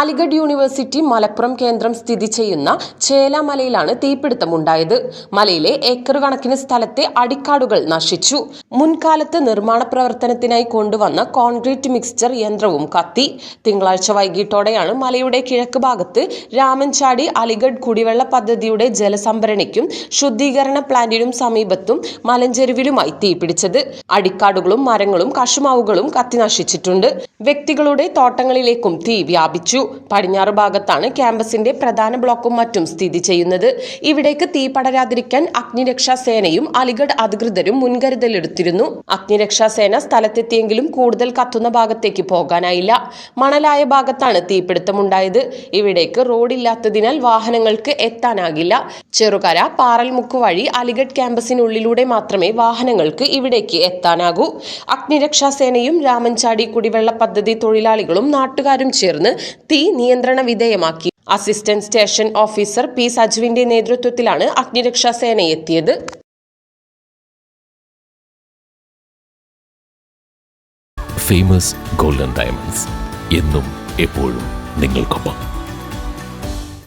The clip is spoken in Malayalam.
അലിഗഡ് യൂണിവേഴ്സിറ്റി മലപ്പുറം കേന്ദ്രം സ്ഥിതി ചെയ്യുന്ന ചേലാമലയിലാണ് തീപിടുത്തമുണ്ടായത് മലയിലെ ഏക്കർ കണക്കിന് സ്ഥലത്തെ അടിക്കാടുകൾ നശിച്ചു. മുൻകാലത്ത് നിർമ്മാണ പ്രവർത്തനത്തിനായി കൊണ്ടുവന്ന കോൺക്രീറ്റ് മിക്സ്ചർ യന്ത്രവും കത്തി. തിങ്കളാഴ്ച വൈകിട്ടോടെയാണ് മലയുടെ കിഴക്ക് ഭാഗത്ത് രാമൻചാടി അലിഗഡ് കുടിവെള്ള പദ്ധതിയുടെ ജലസംഭരണിക്കും ശുദ്ധീകരണ പ്ലാന്റിനും സമീപത്തും മലഞ്ചെരുവിലുമായി തീപിടിച്ചത്. അടിക്കാടുകളും മരങ്ങളും കശുമാവുകളും കത്തി നശിച്ചിട്ടുണ്ട്. വ്യക്തികളുടെ തോട്ടങ്ങളിലേക്കും തീ വ്യാപിച്ചു. പടിഞ്ഞാറ് ഭാഗത്താണ് ക്യാമ്പസിന്റെ പ്രധാന ബ്ലോക്കും മറ്റും സ്ഥിതി ചെയ്യുന്നത്. ഇവിടേക്ക് തീ പടരാതിരിക്കാൻ അഗ്നിരക്ഷാ സേനയും അലിഗഡ് അധികൃതരും മുൻകരുതലെടുത്തിരുന്നു. അഗ്നിരക്ഷാ സേന സ്ഥലത്തെത്തിയെങ്കിലും കൂടുതൽ കത്തുന്ന ഭാഗത്തേക്ക് പോകാനായില്ല. മണലായ ഭാഗത്താണ് തീപിടുത്തമുണ്ടായത്. ഇവിടേക്ക് റോഡില്ലാത്തതിനാൽ വാഹനങ്ങൾക്ക് എത്താനാകില്ല. ചെറുകര പാറൽമുക്ക് വഴി അലിഗഡ് ക്യാമ്പസിനുള്ളിലൂടെ മാത്രമേ വാഹനങ്ങൾക്ക് ഇവിടേക്ക് എത്താനാകൂ. അഗ്നിരക്ഷാ സേനയും രാമൻചാടി കുടിവെള്ള പദ്ധതി തൊഴിലാളികളും നാട്ടുകാരും ചേർന്ന് തീ നിയന്ത്രണ വിധേയമാക്കി. അസിസ്റ്റന്റ് സ്റ്റേഷൻ ഓഫീസർ പി സജുവിന്റെ നേതൃത്വത്തിലാണ് അഗ്നിരക്ഷാ സേന എത്തിയത്. Famous golden diamonds. എന്നും എപ്പോഴും നിങ്ങൾക്കൊപ്പം.